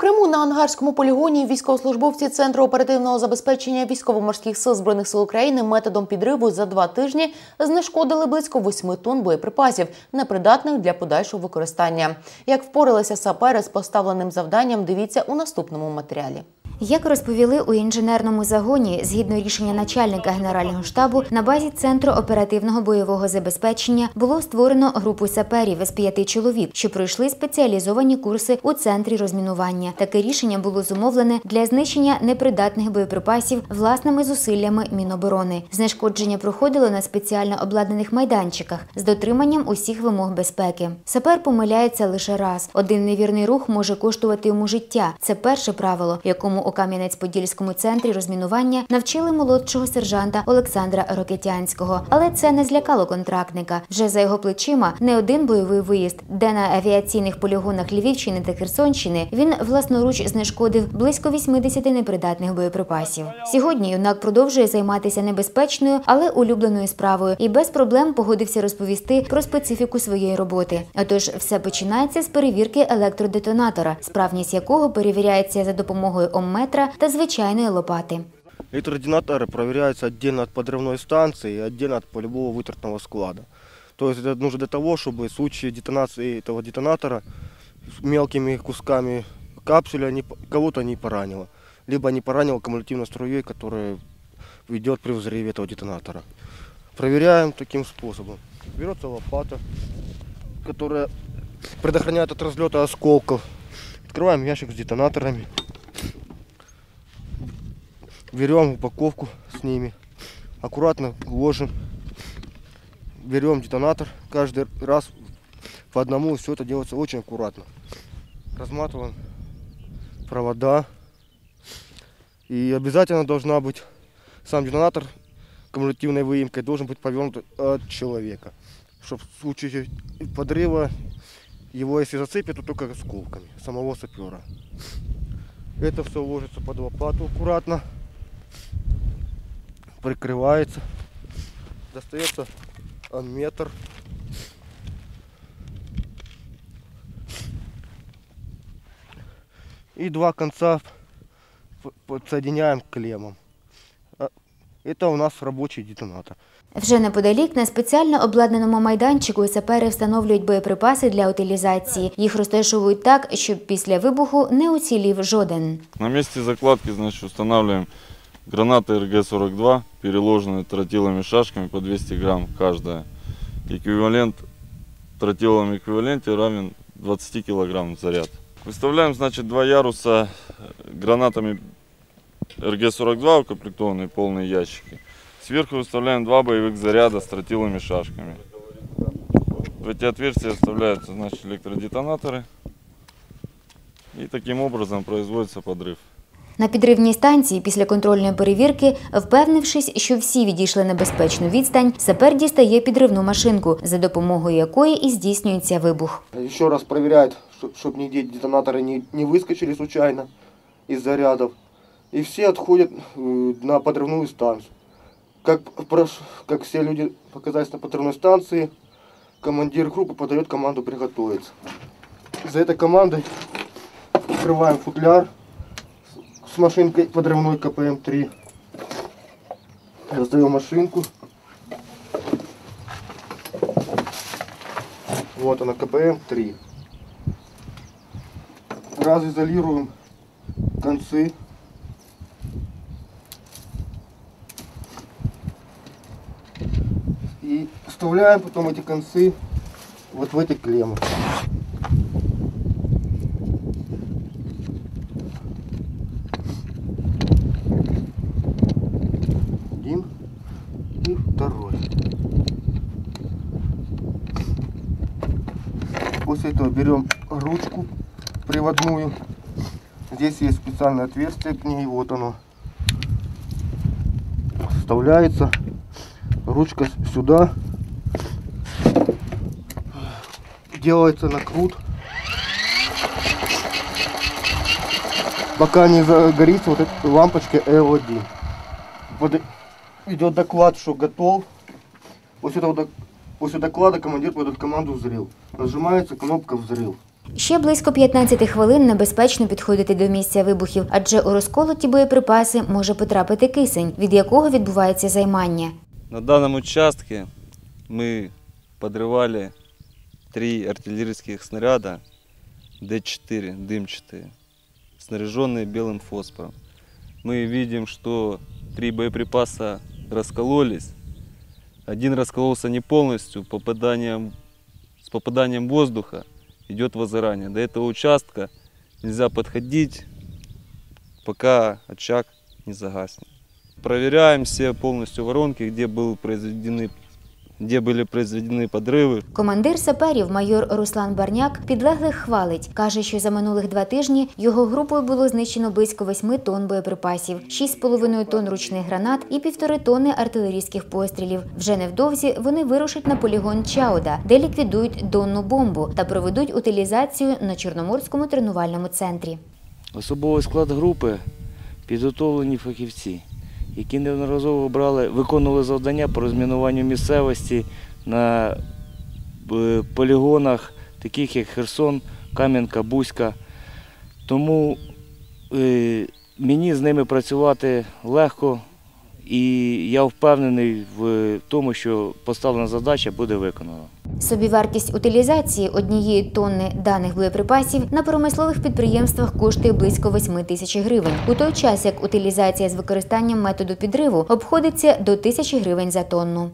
Криму на ангарському полігоні військовослужбовці Центру оперативного забезпечення військово-морських сил збройних сил України методом підриву за два тижні знешкодили близько 8 тонн боєприпасів, непридатних для подальшого використання. Як впоралися сапери з поставленим завданням, дивіться у наступному матеріалі. Як розповіли у інженерному загоні, згідно рішення начальника генерального штабу, на базі центру оперативного бойового забезпечення було створено групу саперів з п'яти чоловік, що пройшли спеціалізовані курси у центрі розмінування. Таке рішення було зумовлене для знищення непридатних боєприпасів власними зусиллями Міноборони. Знешкодження проходило на спеціально обладнаних майданчиках з дотриманням усіх вимог безпеки. Сапер помиляється лише раз. Один невірний рух може коштувати йому життя. Це перше правило, якому у Кам'янець-Подільському центрі розмінування навчили молодшого сержанта Олександра Рокетянського. Але це не злякало контрактника. Вже за його плечима не один бойовий виїзд, де на авіаційних полігонах Львівщини та Херсонщини він власноруч знешкодив близько 80 непридатних боєприпасів. Сьогодні юнак продовжує займатися небезпечною, але улюбленою справою і без проблем погодився розповісти про специфіку своєї роботи. Отож, все починається з перевірки електродетонатора, справність якого перевіряється за допомогою омметра та звичайної лопати. Электродинаторы проверяются отдельно от подрывной станции и отдельно от полевого вытратного склада. То есть это нужно для того, чтобы в случае детонации этого детонатора с мелкими кусками капсуля не п- кого-то не поранило. Либо не поранило кумулятивной струей, которая идет при взрыве этого детонатора. Проверяем таким способом. Берется лопата, которая предохраняет от разлета осколков. Открываем ящик с детонаторами. Берем упаковку с ними, аккуратно ложим, берем детонатор, каждый раз по одному, все это делается очень аккуратно. Разматываем провода, и обязательно должна быть сам детонатор кумулятивной выемкой должен быть повернут от человека, чтобы в случае подрыва его если зацепит, то только осколками самого сапера. Это все ложится под лопату аккуратно прикрывается, достается метр. И два конца подсоединяем к клеммам. А, Это у нас рабочий детонатор. Вже неподалік на спеціально обладнаному майданчику сапери встановлюють боєприпаси для утилізації. Їх розташовують так, щоб після вибуху не уцілів жоден. На месте закладки, значит, устанавливаем гранаты РГ-42, переложенные тротиловыми шашками по 200 грамм каждая. Эквивалент тротиловом эквиваленте равен 20 килограмм заряд. Выставляем, значит, два яруса э, гранатами РГ-42 укомплектованные полные ящики. Сверху выставляем два боевых заряда с тротиловыми шашками. В эти отверстия вставляются, значит, электродетонаторы. И таким образом производится подрыв. На підривній станції після контрольної перевірки, впевнившись, що всі відійшли на безпечну відстань, сапер дістає підривну машинку, за допомогою якої і здійснюється вибух. Еще раз проверяет, чтобы нигде детонаторы не, не выскочили случайно из зарядов. И все отходят э, на подрывную станцию. Как, прош- как все люди показались на подрывной станции, командир группы подает команду приготовиться. За этой командой открываем футляр с- с Машинкой подрывной КПМ-3. Раздаем машинку. Вот она, КПМ-3. Разизолируем концы. И вставляем потом эти концы вот в эти клеммы. Один и второй. После этого берем ручку приводную. Здесь есть специальное отверстие к ней, вот оно. Вставляется ручка сюда. Делается накрут. Пока не загорится вот эта лампочка L1. Под- Идет доклад, что готов. После этого док- После доклада командир подает команду взрыв. Нажимается кнопка взрыв. Ще близько 15 хвилин небезпечно підходити до місця вибухів, адже у розколоті боєприпаси може потрапити кисень, від якого відбувається займання. На данном участке мы подрывали три артиллерийских снаряда Д-4 дымчатые, снаряженные белым фосфором. Мы видим, что три боеприпаса раскололись. Один раскололся не полностью, попаданием, с попаданием воздуха идет возгорание. До этого участка нельзя подходить, пока очаг не загаснет. Проверяем все полностью воронки, где, был произведены, где были произведены подрывы. Командир саперів майор Руслан Барняк підлеглих хвалить. Каже, що за минулих два тижні його групою було знищено близько 8 тонн боєприпасів, 6,5 тонн ручних гранат і півтори тонни артилерійських пострілів. Вже невдовзі вони вирушать на полігон Чауда, де ліквідують донну бомбу та проведуть утилізацію на Чорноморському тренувальному центрі. Особовий склад групи підготовлені фахівці, які неодноразово брали, виконували завдання по розмінуванню місцевості на е, полігонах, таких як Херсон, Кам'янка, Бузька. Тому е, мені з ними працювати легко, і я впевнений в тому, що поставлена задача буде виконана. Собівартість утилізації однієї тонни даних боєприпасів на промислових підприємствах коштує близько 8 тисяч гривень, у той час як утилізація з використанням методу підриву обходиться до тисячі гривень за тонну.